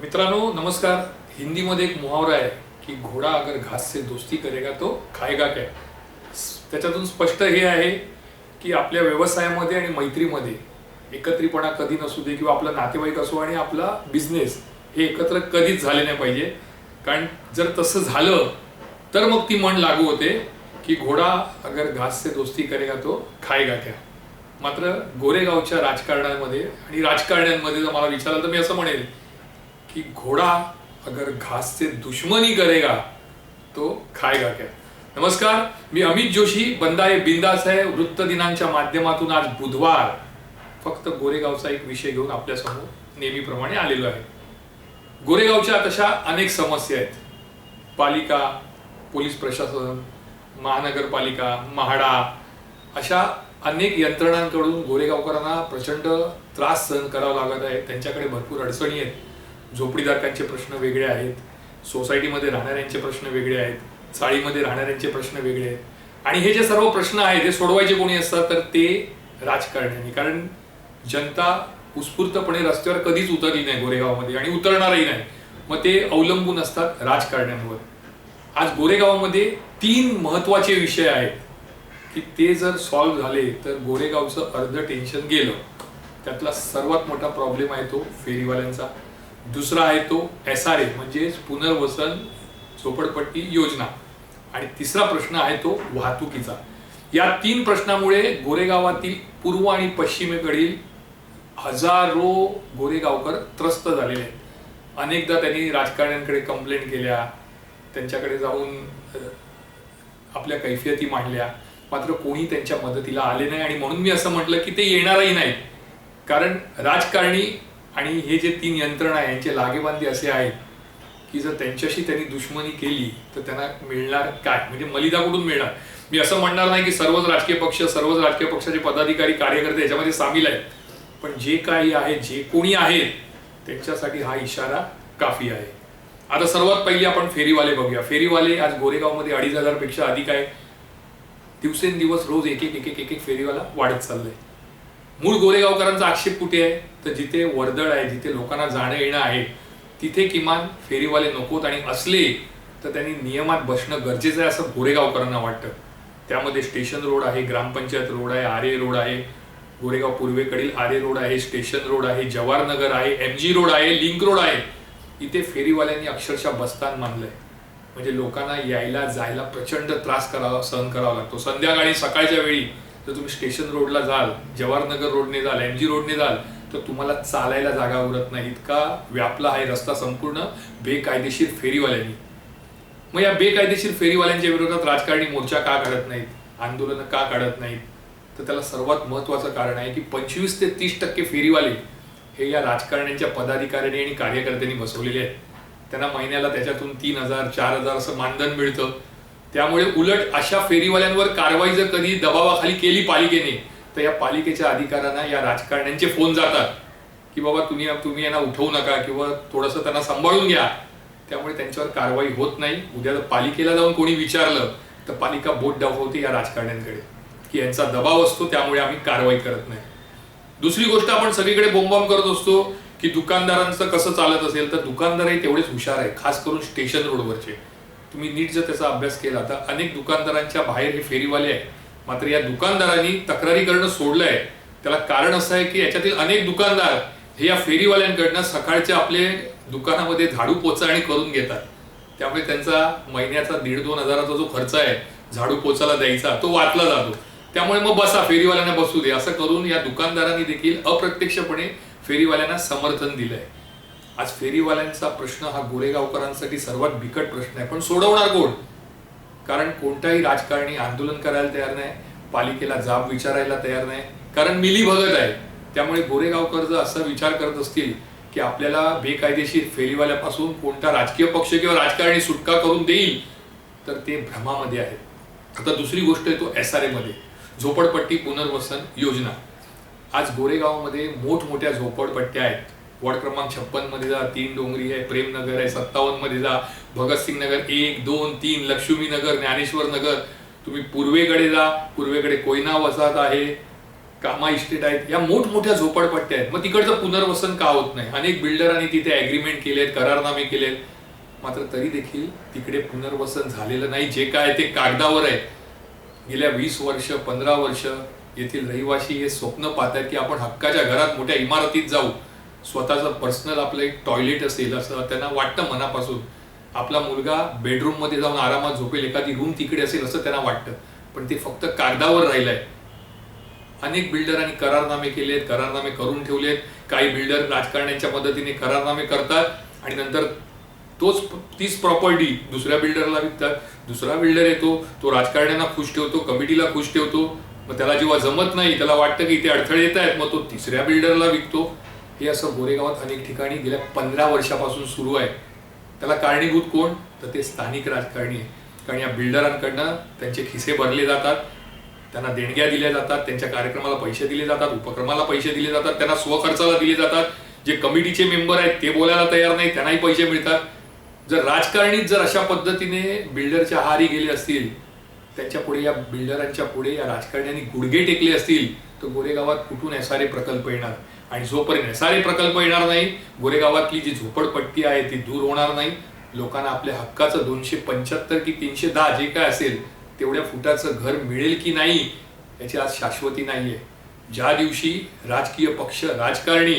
मित्रांनो नमस्कार. हिंदीमध्ये एक मुहावरा आहे की घोडा अगर घास से दोस्ती करेगा तो खायगा काय? त्याच्यातून स्पष्ट हे आहे की आपल्या व्यवसायामध्ये आणि मैत्रीमध्ये एकत्रीपणा कधी नसू दे किंवा आपला नातेवाईक असो आणि आपला बिझनेस हे एकत्र कधीच झाले नाही पाहिजे. कारण जर तसं झालं तर मग ती म्हण लागू होते की घोडा अगर घास से दोस्ती करेगा तो खायगा क्या? मात्र गोरेगावच्या राजकारणामध्ये आणि राजकारण्यांमध्ये जर मला विचारलं तर मी असं म्हणेल कि घोड़ा अगर घास से दुश्मनी करेगा तो खाएगा क्या? नमस्कार मी अमित जोशी बंदा बंदाये बिंदास आहे. वृत्त दिनांच्या माध्यमातून आज बुधवार फक्त गोरेगावचा एक विषय घेऊन आपल्यासमोर नेहमीप्रमाणे आलेलो आहे. गोरेगावच्या तशा अनेक समस्या आहेत. पालिका पोलीस प्रशासन महानगरपालिका म्हाडा अशा अनेक यंत्रणांकडून गोरेगावकरांना प्रचंड त्रास सहन करावा लागत आहे. त्यांच्याकडे भरपूर अडचणी आहेत. झोपडीधारकांचे प्रश्न वेगळे आहेत सोसायटीमध्ये राहणाऱ्यांचे प्रश्न वेगळे आहेत चाळीमध्ये राहणाऱ्यांचे प्रश्न वेगळे आहेत. आणि हे जे सर्व प्रश्न आहेत हे सोडवायचे कोणी असतात तर ते राजकारण्याने. कारण जनता उत्स्फूर्तपणे रस्त्यावर कधीच उतरली नाही गोरेगावमध्ये आणि उतरणारही नाही. मग ते अवलंबून असतात राजकारण्यांवर आज गोरेगावमध्ये तीन महत्त्वाचे विषय आहेत. की ते जर सॉल्व्ह झाले तर गोरेगावचं अर्ध टेन्शन गेलं. त्यातला सर्वात मोठा प्रॉब्लेम आहे तो फेरीवाल्यांचा. दुसरा आहे तो एस आर ए म्हणजेच पुनर्वसन झोपडपट्टी योजना. आणि तिसरा प्रश्न आहे तो वाहतुकीचा. या तीन प्रश्नामुळे गोरेगावातील पूर्व आणि पश्चिमेकडील हजारो गोरेगावकर त्रस्त झालेले आहेत. अनेकदा त्यांनी राजकारण्यांकडे कंप्लेंट केल्या त्यांच्याकडे जाऊन आपल्या कैफियती मांडल्या. मात्र कोणी त्यांच्या मदतीला आले नाही आणि म्हणून मी असं म्हटलं की ते येणारही नाही कारण राजकारणी आणि हे जे तीन यंत्रणा आहे यांचे लागेबांधे असे आहेत की जर त्यांच्याशी त्यांनी दुश्मनी केली तर त्यांना मिळणार काय? म्हणजे मलिदा कुठून मिळणार? मी असं म्हणणार नाही की सर्वच राजकीय पक्ष सर्वच राजकीय पक्षाचे पदाधिकारी कार्यकर्ते याच्यामध्ये सामील आहेत. पण जे काही आहे जे कोणी आहेत त्यांच्यासाठी हा इशारा काफी आहे. आता सर्वात पहिली आपण फेरीवाले बघूया. फेरीवाले आज गोरेगावमध्ये अडीच हजारपेक्षा अधिक आहे. दिवसेंदिवस रोज एक एक एक एक एक एक फेरीवाला वाढत चाललंय. मूळ गोरेगावकरांचा आक्षेप कुठे आहे? तर जिथे वर्दळ आहे जिथे लोकांना जाणं येणं आहे तिथे किमान फेरीवाले नकोत आणि असले तर त्यांनी नियमात बसणं गरजेचं आहे असं गोरेगावकरांना वाटतं. त्यामध्ये स्टेशन रोड आहे ग्रामपंचायत रोड आहे आर्य रोड आहे गोरेगाव पूर्वेकडील आरे रोड आहे स्टेशन रोड आहे जवाहरनगर आहे एम जी रोड आहे लिंक रोड आहे. इथे फेरीवाल्यांनी अक्षरशः बस्तान मानलंय. म्हणजे लोकांना यायला जायला प्रचंड त्रास करावा सहन करावा लागतो. संध्याकाळी सकाळच्या वेळी जर तुम्ही स्टेशन रोडला जाल जवाहरनगर रोडने जाल एम जी रोडने जाल तर तुम्हाला चालायला जागा उरत नाही. इतका व्यापला आहे रस्ता संपूर्ण बेकायदेशीर फेरीवाल्यांनी. मग या बेकायदेशीर फेरीवाल्यांच्या विरोधात राजकारणी मोर्चा का काढत नाहीत? आंदोलनं का काढत नाहीत? तर त्याला सर्वात महत्वाचं कारण आहे की पंचवीस ते तीस टक्के फेरीवाले हे या राजकारण्यांच्या पदाधिकाऱ्यांनी आणि कार्यकर्त्यांनी बसवलेले आहेत. त्यांना महिन्याला त्याच्यातून तीन हजार चार हजार असं मानधन मिळतं. त्यामुळे उलट अशा फेरीवाल्यांवर कारवाई जर कधी दबावाखाली केली पालिकेने तर या पालिकेच्या अधिकाऱ्यांना या राजकारण्यांचे फोन जातात की बाबा तुम्ही तुम्ही यांना उठवू नका किंवा थोडंसं त्यांना सांभाळून घ्या. त्यामुळे त्यांच्यावर कारवाई होत नाही. उद्या जर पालिकेला जाऊन कोणी विचारलं तर पालिका बोट दाखवते या राजकारण्यांकडे की यांचा दबाव असतो त्यामुळे आम्ही कारवाई करत नाही. दुसरी गोष्ट आपण सगळीकडे बोंबाम करत असतो की दुकानदारांचं कसं चालत असेल तर दुकानदारही तेवढेच हुशार आहे खास करून स्टेशन रोडवरचे. तुम्ही नीट जर त्याचा अभ्यास केला तर अनेक दुकानदारांच्या बाहेर हे फेरीवाले आहे. मात्र या दुकानदारांनी तक्रारी करणं सोडलं आहे त्याला कारण असं आहे की याच्यातील अनेक दुकानदार हे या फेरीवाल्यांकडनं सकाळचे आपले दुकानामध्ये झाडू पोचा आणि करून घेतात. त्यामुळे त्यांचा महिन्याचा दीड दोन हजाराचा जो खर्च आहे झाडू पोचाला द्यायचा तो वाचला जातो. त्यामुळे मग बसा फेरीवाल्यांना बसू दे. असं करून या दुकानदारांनी देखील अप्रत्यक्षपणे फेरीवाल्यांना समर्थन दिलंय. आज फेरीवाल्यांचा प्रश्न हा गोरेगावकरांसाठी सर्वात बिकट प्रश्न आहे. पण सोडवणार कोण? कारण कोणताही राजकारणी आंदोलन करायला तयार नाही पालिकेला जाब विचारायला तयार नाही. कारण मिली भगत आहे. त्यामुळे गोरेगावकर जर असा विचार करत असतील की आपल्याला बेकायदेशीर फेरीवाल्यापासून कोणता राजकीय पक्ष किंवा राजकारणी सुटका करून देईल तर ते भ्रमामध्ये आहेत. आता दुसरी गोष्ट आहे तो एस आर एमध्ये झोपडपट्टी पुनर्वसन योजना. आज गोरेगावमध्ये मोठमोठ्या झोपडपट्ट्या आहेत. वॉर्ड क्रमांक छप्पनमध्ये जा तीन डोंगरी आहे प्रेमनगर आहे सत्तावन्नमध्ये जा भगतसिंग नगर एक दोन तीन लक्ष्मी नगर ज्ञानेश्वर नगर. तुम्ही पूर्वेकडे जा पूर्वेकडे कोयना वसाहत आहे कामा इस्टेट आहेत या मोठमोठ्या झोपडपट्ट्या आहेत. मग तिकडचं पुनर्वसन का होत नाही? अनेक बिल्डरांनी तिथे ॲग्रीमेंट केलेत करारनामे केलेत. मात्र तरी देखील तिकडे पुनर्वसन झालेलं नाही. जे काय ते कागदावर आहे. गेल्या वीस वर्ष पंधरा वर्ष येथील रहिवासी हे स्वप्न पाहतात की आपण हक्काच्या घरात मोठ्या इमारतीत जाऊ. स्वतःचं पर्सनल आपलं एक टॉयलेट असेल असं त्यांना वाटतं मनापासून. आपला मुलगा बेडरूममध्ये जाऊन आरामात झोपेल एखादी रूम तिकडे असेल असं त्यांना वाटतं. पण ते फक्त कागदावर राहिलंय. अनेक बिल्डरांनी करारनामे केले आहेत करारनामे करून ठेवलेत. काही बिल्डर राजकारण्यांच्या मदतीने करारनामे करतात आणि नंतर तोच तीच प्रॉपर्टी दुसऱ्या बिल्डरला विकतात. दुसरा बिल्डर येतो तो राजकारण्यांना खुश ठेवतो कमिटीला खुश ठेवतो. मग त्याला जेव्हा जमत नाही त्याला वाटतं की इथे अडथळे येत आहेत मग तो तिसऱ्या बिल्डरला विकतो. हे असं गोरेगावात अनेक ठिकाणी गेल्या पंधरा वर्षापासून सुरू आहे. त्याला कारणीभूत कोण? तर ते स्थानिक राजकारणी आहे कारण या बिल्डरांकडनं त्यांचे खिसे भरले जातात त्यांना देणग्या दिल्या जातात त्यांच्या कार्यक्रमाला पैसे दिले जातात उपक्रमाला पैसे दिले जातात त्यांना स्वखर्चाला दिले जातात. जे कमिटीचे मेंबर आहेत ते बोलायला तयार नाही त्यांनाही पैसे मिळतात. जर राजकारणीत जर अशा पद्धतीने बिल्डरच्या हारी गेले असतील त्यांच्या पुढे या बिल्डरांच्या पुढे या राजकारण्यांनी गुडघे टेकले असतील तर गोरेगावात कुठून एसआरए प्रकल्प येणार? आणि जोपर्यंत सारे प्रकल्प येणार नाही गोरेगावातली जी झोपडपट्टी आहे ती दूर होणार नाही. लोकांना आपल्या हक्काचं दोनशे पंच्याहत्तर की तीनशे दहा जे काय असेल तेवढ्या फुटाचं घर मिळेल की नाही याची आज शाश्वती नाहीये. ज्या दिवशी राजकीय पक्ष राजकारणी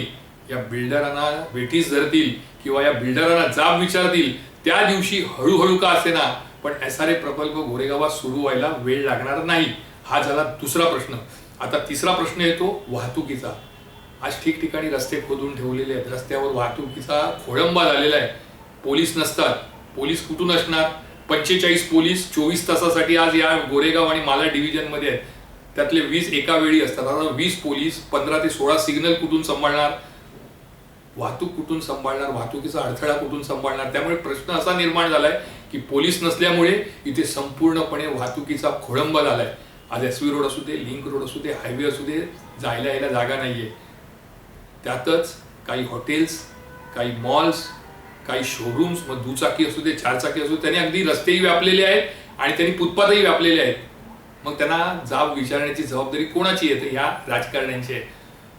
या बिल्डरांना वेठीस धरतील किंवा या बिल्डरांना जाब विचारतील त्या दिवशी हळूहळू का असेना पण एस आर ए प्रकल्प गोरेगावात सुरू व्हायला वेळ लागणार नाही. हा झाला दुसरा प्रश्न. आता तिसरा प्रश्न येतो वाहतुकीचा. आज ठिकठिकाणी रस्ते खोदून ठेवलेले आहेत. रस्त्यावर वाहतुकीचा खोळंबा झालेला आहे. पोलीस नसतात. पोलीस कुठून असणार? पंचेचाळीस पोलीस चोवीस तासासाठी आज या गोरेगाव आणि माला डिव्हिजनमध्ये आहेत. त्यातले वीस एका वेळी असतात. आता वीस पोलीस पंधरा ते सोळा सिग्नल कुठून सांभाळणार? वाहतूक कुठून सांभाळणार? वाहतुकीचा अडथळा कुठून सांभाळणार? त्यामुळे प्रश्न असा निर्माण झालाय की पोलीस नसल्यामुळे इथे संपूर्णपणे वाहतुकीचा खोळंबा झालाय. आज एस व्ही रोड असू दे लिंक रोड असू दे हायवे असू दे जायला यायला जागा नाहीये. त्यातच काही हॉटेल्स काही मॉल्स काही शोरूम्स मग दुचाकी असू दे चारचाकी असू त्यांनी अगदी रस्तेही व्यापलेले आहेत आणि त्यांनी फुटपाथही व्यापलेले आहेत. मग त्यांना जाब विचारण्याची जबाबदारी कोणाची येते या राजकारण्यांची आहे.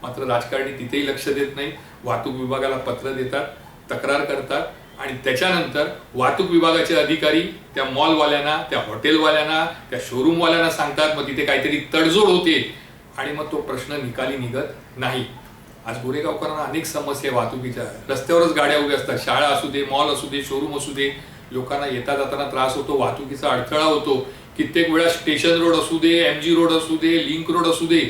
मात्र राजकारणी तिथेही लक्ष देत नाही. वाहतूक विभागाला पत्र देतात तक्रार करतात आणि त्याच्यानंतर वाहतूक विभागाचे अधिकारी त्या मॉलवाल्यांना त्या हॉटेलवाल्यांना त्या शोरूमवाल्यांना सांगतात मग तिथे काहीतरी तडजोड होते. आणि मग तो प्रश्न निकाली निघत नाही. आज गोरेगावकरांना अनेक समस्या वाहतुकीच्या. रस्त्यावरच गाड्या उभ्या असतात. शाळा असू दे मॉल असू दे शोरूम असू दे लोकांना येता जाताना त्रास होतो वाहतुकीचा अडथळा होतो. कित्येक वेळा स्टेशन रोड असू दे एम जी रोड असू दे लिंक रोड असू दे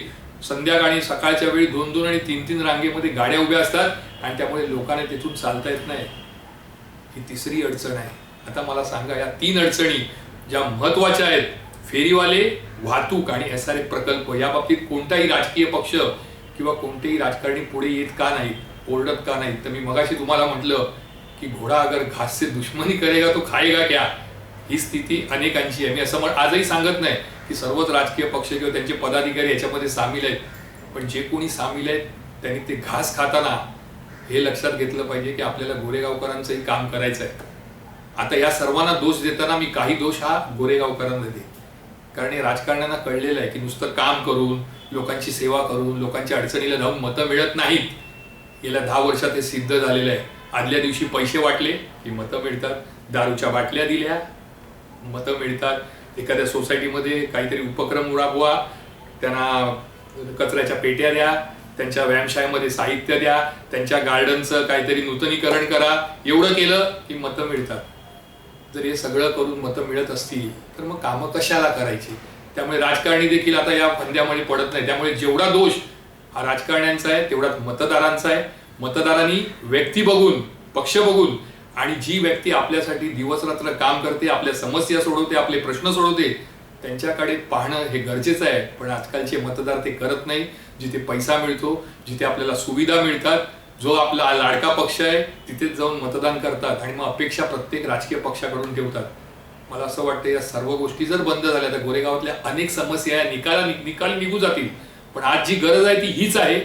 संध्याकाळी सकाळच्या वेळी दोन दोन आणि तीन तीन रांगेमध्ये गाड्या उभ्या असतात आणि त्यामुळे लोकांना तिथून चालता येत नाही. ही तिसरी अडचण आहे. आता मला सांगा या तीन अडचणी ज्या महत्त्वाच्या आहेत फेरीवाले वाहतूक आणि एस आर ए प्रकल्प या बाबतीत कोणताही राजकीय पक्ष किंवा कोणतेही राजकारणी पुढे येत का नाहीत ओरडत का नाहीत तर मी मगाशी तुम्हाला म्हटलं की घोडा अगर घास से दुश्मनी करेगा तो खाएगा क्या? ही स्थिती अनेकांची आहे. मी असं म्हण आजही सांगत नाही की सर्वच राजकीय पक्ष किंवा त्यांचे पदाधिकारी याच्यामध्ये सामील आहेत. पण जे कोणी सामील आहेत त्यांनी ते घास खाताना हे लक्षात घेतलं पाहिजे की आपल्याला गोरेगावकरांचंही काम करायचं आहे आता या सर्वांना दोष देताना मी काही दोष हा गोरेगावकरांना देतो कारण हे राजकारण्यांना कळलेलं आहे की नुसतं काम करून लोकांची सेवा करून लोकांच्या अडचणीला जाऊन मतं मिळत नाहीत. गेल्या दहा वर्षात हे सिद्ध झालेलं आहे. आदल्या दिवशी पैसे वाटले की मतं मिळतात. दारूच्या बाटल्या दिल्या मतं मिळतात. एखाद्या सोसायटीमध्ये काहीतरी उपक्रम राबवा त्यांना कचऱ्याच्या पेट्या द्या त्यांच्या व्यायामशाळेमध्ये साहित्य द्या त्यांच्या गार्डनचं काहीतरी नूतनीकरण करा. एवढं केलं की मतं मिळतात. जर हे सगळं करून मतं मिळत असतील तर मग कामं कशाला करायची? त्यामुळे राजकारणी देखील आता या फंद्यामध्ये पडत नाही. त्यामुळे जेवढा दोष हा राजकारण्यांचा आहे तेवढाच मतदारांचा आहे. मतदारांनी व्यक्ती बघून पक्ष बघून आणि जी व्यक्ती आपल्यासाठी दिवस रात्र काम करते आपल्या समस्या सोडवते आपले प्रश्न सोडवते त्यांच्याकडे पाहणं हे गरजेचं आहे. पण आजकालचे मतदार ते करत नाही. जिथे पैसा मिळतो जिथे आपल्याला सुविधा मिळतात जो आपला लाडका पक्ष आहे तिथेच जाऊन मतदान करतात आणि मग अपेक्षा प्रत्येक राजकीय पक्षाकडून ठेवतात. मला असं वाटतं या सर्व गोष्टी जर बंद झाल्या तर गोरेगावातल्या अनेक समस्या या निकाला निकाल निघू जातील. पण आज जी गरज आहे ती हीच आहे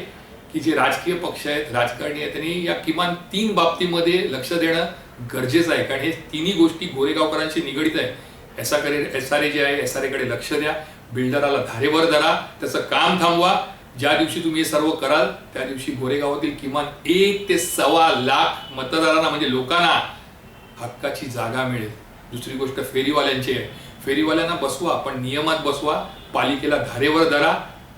की जे राजकीय पक्ष आहेत राजकारणी आहेत त्यांनी या किमान तीन बाबतीमध्ये लक्ष देणं गरजेचं आहे. कारण हे तिन्ही गोष्टी गोरेगावकरांशी निगडीत आहे S R S R A J आहे एस आरकडे लक्ष द्या. बिल्डराला धारेवर धरा. त्याचं काम थांबवा. ज्या दिवशी तुम्ही हे सर्व कराल त्या दिवशी गोरेगावातील किमान एक ते सव्वा लाख मतदारांना म्हणजे लोकांना हक्काची जागा मिळेल. दुसरी गोष्ट फेरीवाल्यांची आहे. फेरीवाल्यांना बसवा पण नियमात बसवा. पालिकेला धारेवर धरा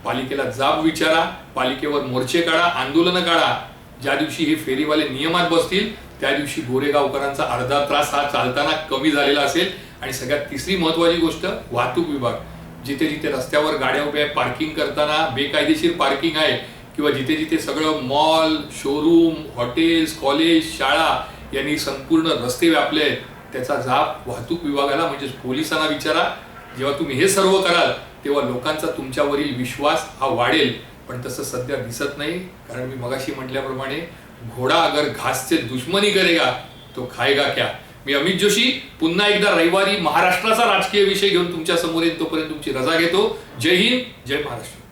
पालिकेला जाब विचारा पालिकेवर मोर्चे काढा आंदोलनं काढा. ज्या दिवशी हे फेरीवाले नियमात बसतील त्या दिवशी गोरेगावकरांचा अर्धा त्रास हा चालताना कमी झालेला असेल. आणि सगळ्यात तिसरी महत्वाची गोष्ट वाहतूक विभाग. जिथे जिथे रस्त्यावर गाड्या उभ्या आहे पार्किंग करताना बेकायदेशीर पार्किंग आहे किंवा जिथे जिथे सगळं मॉल शोरूम हॉटेल्स कॉलेज शाळा यांनी संपूर्ण रस्ते व्यापले आहेत त्याचा जाप वाहतूक विभागाला म्हणजेच पोलिसांना विचारा. जेव्हा तुम्ही हे सर्व कराल तेव्हा लोकांचा तुमच्यावरील विश्वास हा वाढेल. पण तसं सध्या दिसत नाही कारण मी मगाशी म्हटल्याप्रमाणे घोडा अगर घासचे दुश्मनी करेगा तो खाएगा क्या? मी अमित जोशी. पुन्हा एकदा रविवारी महाराष्ट्राचा राजकीय विषय घेऊन तुमच्यासमोर येईल तोपर्यंत तुमची रजा घेतो. जय हिंद जय महाराष्ट्र.